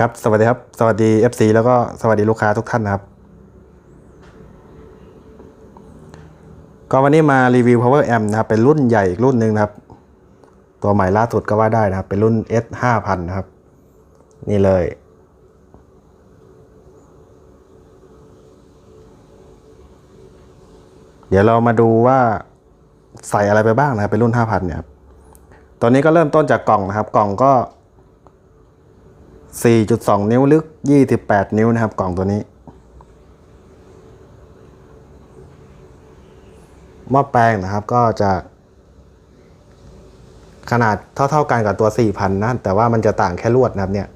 ครับสวัสดีครับ สวัสดี FC แล้วก็สวัสดีลูกค้าทุกท่านนะครับ ก็วันนี้มารีวิว power amp นะครับ เป็นรุ่นใหญ่อีกรุ่นหนึ่งนะครับ ตัวใหม่ล่าสุดก็ว่าได้นะครับ เป็นรุ่น S 5 0 0 0นะครับ นี่เลย เดี๋ยวเรามาดูว่าใส่อะไรไปบ้างนะครับ เป็นรุ่น 5,000เนี่ยครับ ตอนนี้ก็เริ่มต้นจากกล่องนะครับ กล่องก็ 4.2 นิ้วลึก 28 นิ้วนะครับ กล่องตัวนี้หม้อแปลงนะครับก็จะขนาดเท่า ๆกันกับตัว 4,000 นะ แต่ว่ามันจะต่างแค่ลวดนะครับเนี่ย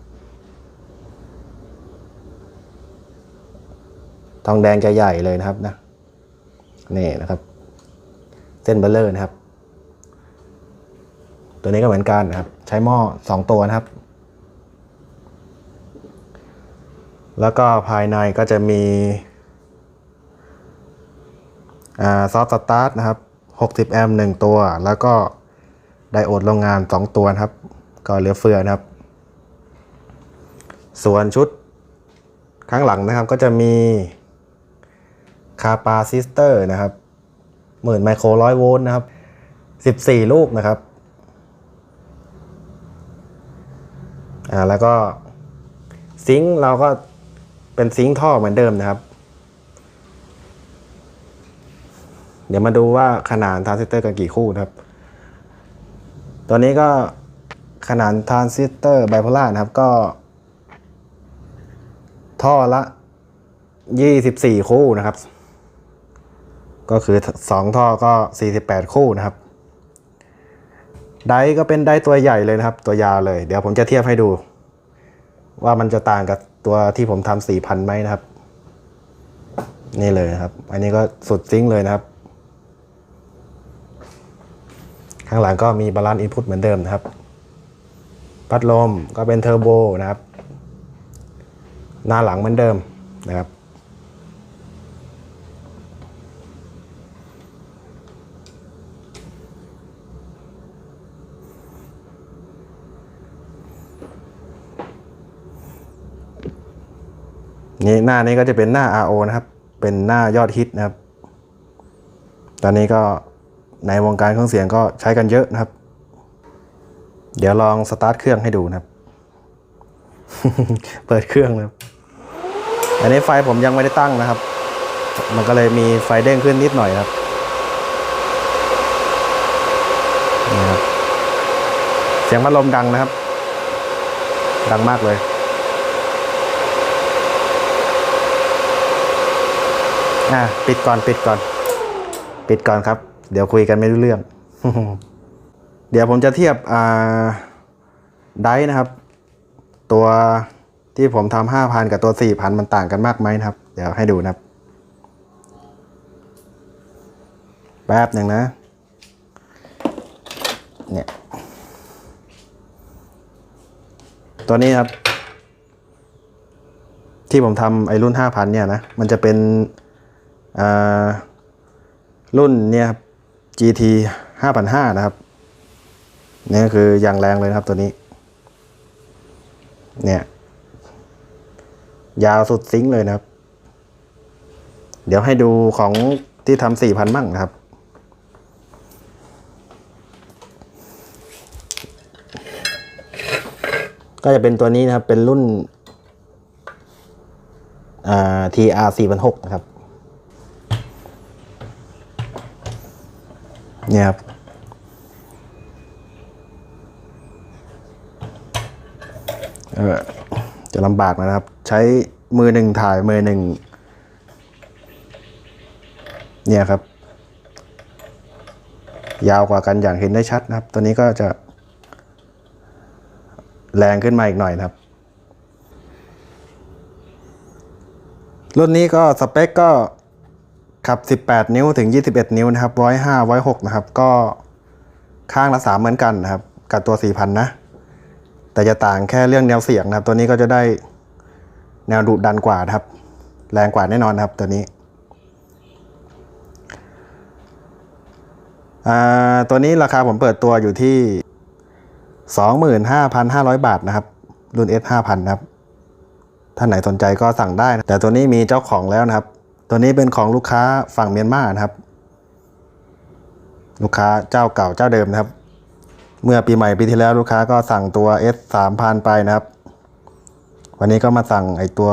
ทองแดงจะใหญ่เลยนะครับนะ นี่นะครับ เส้นเบลเลอร์นะครับ ตัวนี้ก็เหมือนกันนะครับ ใช้หม้อสองตัวนะครับ แล้วก็ภายในก็จะมีซอฟต์สตาร์ทนะครับ 60 แอมป์1ตัว แล้วก็ไดโอดโรงงาน 2 ตัวนะครับ ก็เหลือเฟือนะครับ ส่วนชุดข้างหลังนะครับก็จะมีคาปาซิสเตอร์นะครับหมื่นไมโครร้อยโวลต์นะครับ 14 ลูกนะครับอ่าแล้วก็ซิงค์เราก็ เป็นซิงค์ท่อเหมือนเดิมนะครับ เดี๋ยวมาดูว่าขนาดทรานซิสเตอร์กันกี่คู่นะครับ ตัวนี้ก็ขนาดทรานซิสเตอร์ไบโพล่านะครับก็ ท่อละ 24 คู่นะครับ ก็คือ 2 ท่อก็ 48 คู่นะครับ ไดก็เป็นไดตัวใหญ่เลยนะครับ ตัวยาวเลย เดี๋ยวผมจะเทียบให้ดู ว่ามันจะต่างกับ ตัวที่ผมทำสี่พันไหมนะครับ นี่เลยนะครับ อันนี้ก็สุดซิงค์เลยนะครับ ข้างหลังก็มีบาลานซ์อินพุตเหมือนเดิมนะครับ พัดลมก็เป็นเทอร์โบนะครับ หน้าหลังเหมือนเดิมนะครับ นี่หน้านี้ก็จะเป็นหน้า RO นะครับ เป็นหน้ายอดฮิตนะครับ ตอนนี้ก็ในวงการเครื่องเสียงก็ใช้กันเยอะนะครับ เดี๋ยวลองสตาร์ทเครื่องให้ดูนะครับ เปิดเครื่องนะครับ อันนี้ไฟผมยังไม่ได้ตั้งนะครับ มันก็เลยมีไฟเด้งขึ้นนิดหน่อยครับนี่ครับ เสียงพัดลมดังนะครับ ดังมากเลย อะปิดก่อนปิดก่อน ปิดก่อนครับ เดี๋ยวคุยกันไม่รู้เรื่อง เดี๋ยวผมจะเทียบอ่าไดนะครับ ตัวที่ผมทำห้าพันกับตัวสี่พันมันต่างกันมากไหมนะครับ เดี๋ยวให้ดูนะครับ แป๊บหนึ่งนะ เนี่ย ตัวนี้ครับ ที่ผมทำไอรุ่นห้าพันเนี่ยนะ มันจะเป็น รุ่นเนี่ยครับ GT 5,500 นะครับนี่ก็คืออย่างแรงเลยนะครับตัวนี้ เนี่ย ยาวสุดซิงค์เลยนะครับ เดี๋ยวให้ดูของที่ทำสี่พันมั่งนะครับ ก็จะเป็นตัวนี้นะครับ เป็นรุ่นอ่า TR 4,600 นะครับ เนี่ยครับเออจะลำบากนะครับ ใช้มือหนึ่งถ่ายมือหนึ่งเนี่ยครับ ยาวกว่ากันอย่างเห็นได้ชัดนะครับ ตัวนี้ก็จะ แรงขึ้นมาอีกหน่อยนะครับ รุ่นนี้ก็สเปคก็ ขับ 18 นิ้วถึง 21 นิ้วนะครับ105 106นะครับ ก็ข้างละ3เหมือนกันนะครับ กับตัว 4,000 นะ แต่จะต่างแค่เรื่องแนวเสียงนะครับ ตัวนี้ก็จะได้แนวดุดันกว่านะครับ แรงกว่าแน่นอนนะครับตัวนี้ตัวนี้ราคาผมเปิดตัวอยู่ที่ 25,500 บาทนะครับ รุ่น S 5,000 นะครับ ท่านไหนสนใจก็สั่งได้นะแต่ตัวนี้มีเจ้าของแล้วนะครับ ตัวนี้เป็นของลูกค้าฝั่งเมียนมานะครับ ลูกค้าเจ้าเก่าเจ้าเดิมนะครับ เมื่อปีใหม่ปีที่แล้วลูกค้าก็สั่งตัว S 3 0 0ไปนะครับ วันนี้ก็มาสั่งไอตัว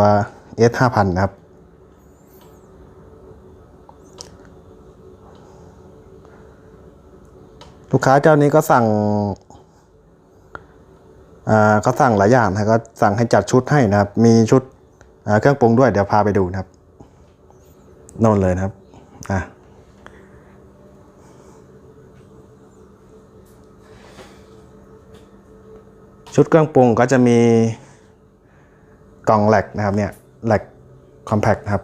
S 5 0 0นะครับ ลูกค้าเจ้านี้ก็สั่งอ่าก็สั่งหลายอย่างนะก็สั่งให้จัดชุดให้นะครับ มีชุดเครื่องปรุงด้วยเดี๋ยวพาไปดูนะครับ โน่นเลยนะครับอะชุดเครื่องปรุงก็จะมีกล่องแหลกนะครับเนี่ยแหลกคอมแพคครับ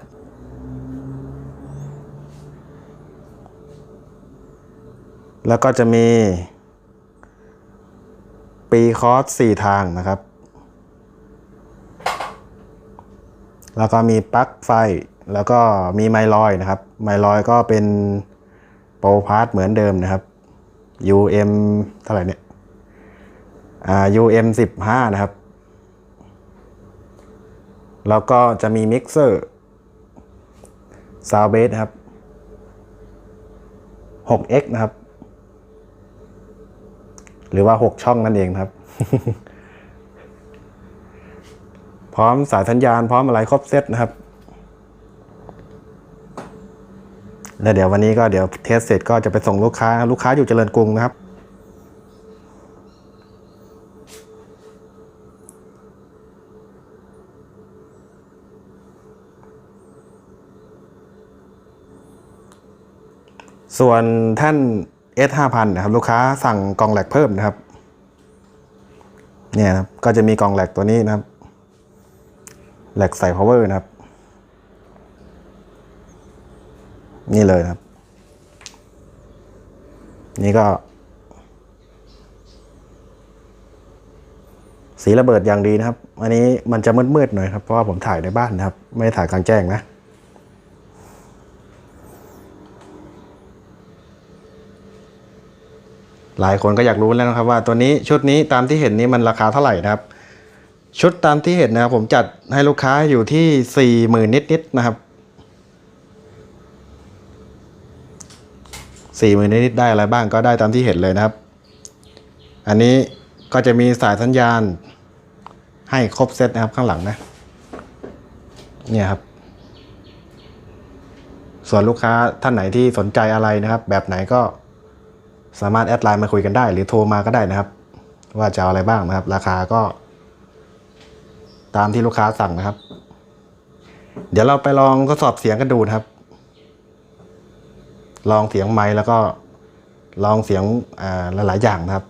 แล้วก็จะมี ปีคอร์สสี่ทางนะครับ แล้วก็มีปลั๊กไฟ แล้วก็มีไมลอยนะครับ ไมลอยก็เป็นโปรพาร์ทเหมือนเดิมนะครับ UM เท่าไหร่เนี่ยอ่า UM 15นะครับ แล้วก็จะมีมิกเซอร์ซาวเบสครับ 6x นะครับ หรือว่า 6 ช่องนั่นเองครับ พร้อมสายสัญญาณพร้อมอะไรครบเซตนะครับ แล้วเดี๋ยววันนี้ก็เดี๋ยวเทสเสร็จก็จะไปส่งลูกค้าลูกค้าอยู่เจริญกรุงนะครับ ส่วนท่าน S 5 0 0นะครับ ลูกค้าสั่งกล่องแหลกเพิ่มนะครับ เนี่ยครับก็จะมีกล่องแหลกตัวนี้นะครับแหลกใส่ power นะครับ นี่เลยครับ นี่ก็ สีระเบิดอย่างดีนะครับ อันนี้มันจะมืดๆหน่อยครับ เพราะว่าผมถ่ายในบ้านนะครับ ไม่ได้ถ่ายกลางแจ้งนะหลายคนก็อยากรู้แล้วนะครับว่าตัวนี้ชุดนี้ตามที่เห็นนี้มันราคาเท่าไหร่นะครับ ชุดตามที่เห็นนะครับผมจัดให้ลูกค้าอยู่ที่สี่หมื่นนิดๆนะครับ สี่หมื่นนิดได้อะไรบ้างก็ได้ตามที่เห็นเลยนะครับ อันนี้ก็จะมีสายสัญญาณให้ครบเซตนะครับข้างหลังนะ เนี่ยครับ ส่วนลูกค้าท่านไหนที่สนใจอะไรนะครับ แบบไหนก็สามารถแอดไลน์มาคุยกันได้ หรือโทรมาก็ได้นะครับ ว่าจะเอาอะไรบ้างนะครับ ราคาก็ ตามที่ลูกค้าสั่งนะครับ เดี๋ยวเราไปลองทดสอบเสียงกันดูนะครับ ลองเสียงไม้แล้วก็ลองเสียงหลาย ๆ อย่างนะครับ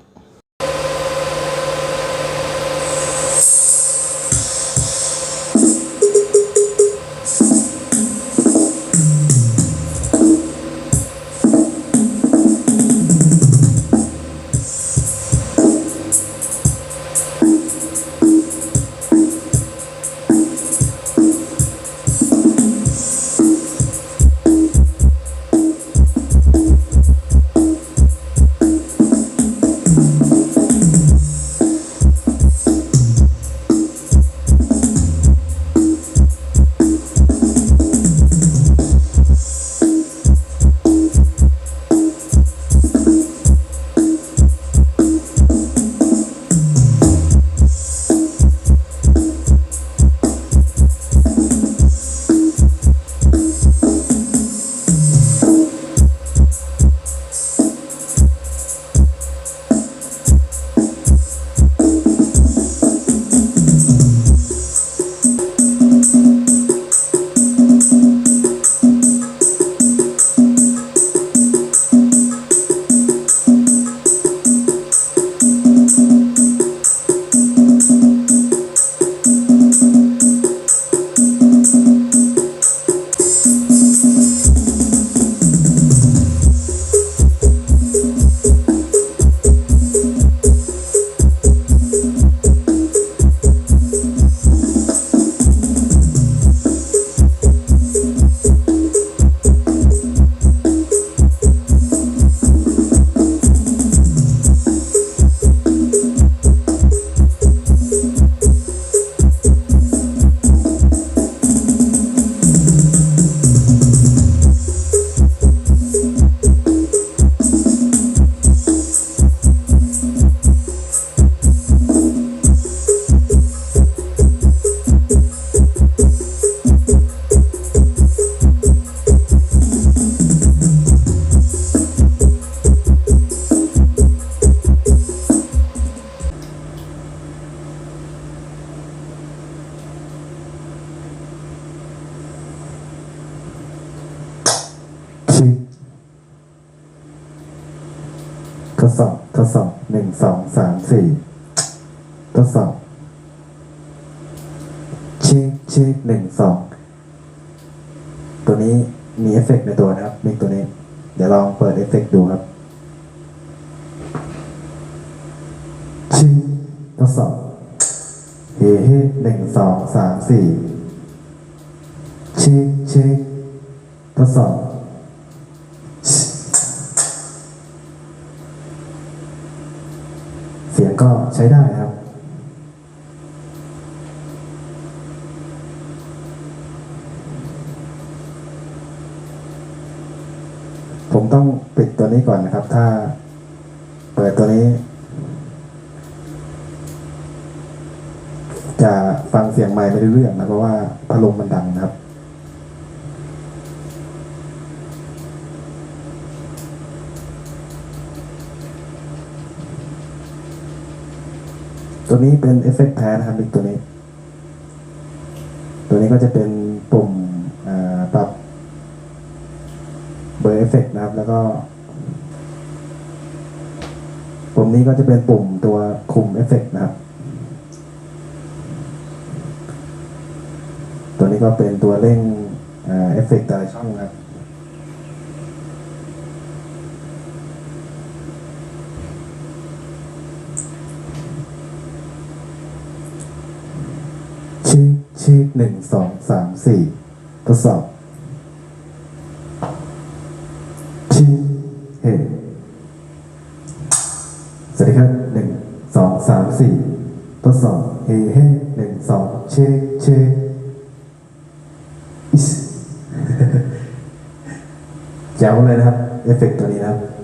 ทดสอบหนึ่งสองสามสี่ทดสอบเช็คเช็คหนึ่งสองตัวนี้มีเอฟเฟกต์ในตัวนะครับมิกตัวนี้ เดี๋ยวลองเปิดเอฟเฟกต์ดูครับชิงทดสอบเฮ้เฮ้หนึ่งสองสามสี่เช็คเช็คทดสอบ ก็ใช้ได้ครับ ผมต้องปิดตัวนี้ก่อนนะครับ ถ้าเปิดตัวนี้ จะฟังเสียงไมค์ไม่ได้เรื่องนะเพราะว่าพัดลมมันดังนะครับ ตัวนี้เป็นเอฟเฟกต์แท้นะครับอีกตัวนี้ ตัวนี้ก็จะเป็นปุ่มอ่าปรับเบอร์เอฟเฟกต์นะครับ แล้วก็ปุ่มนี้ก็จะเป็นปุ่มตัวคุมเอฟเฟกต์นะครับ ตัวนี้ก็เป็นตัวเร่งเอฟเฟกต์แต่ละช่องนะครับ เช็คเชคหนึ่งสองสามสี่ทดสอบช็คเฮสวัสดีครับหนึ่งสองสามสี่ทดสอบเฮเฮหนึ่งสองเชคเชคอิสแจ๋วเลยนะครับ เอฟเฟกต์ตัวนี้นะครับ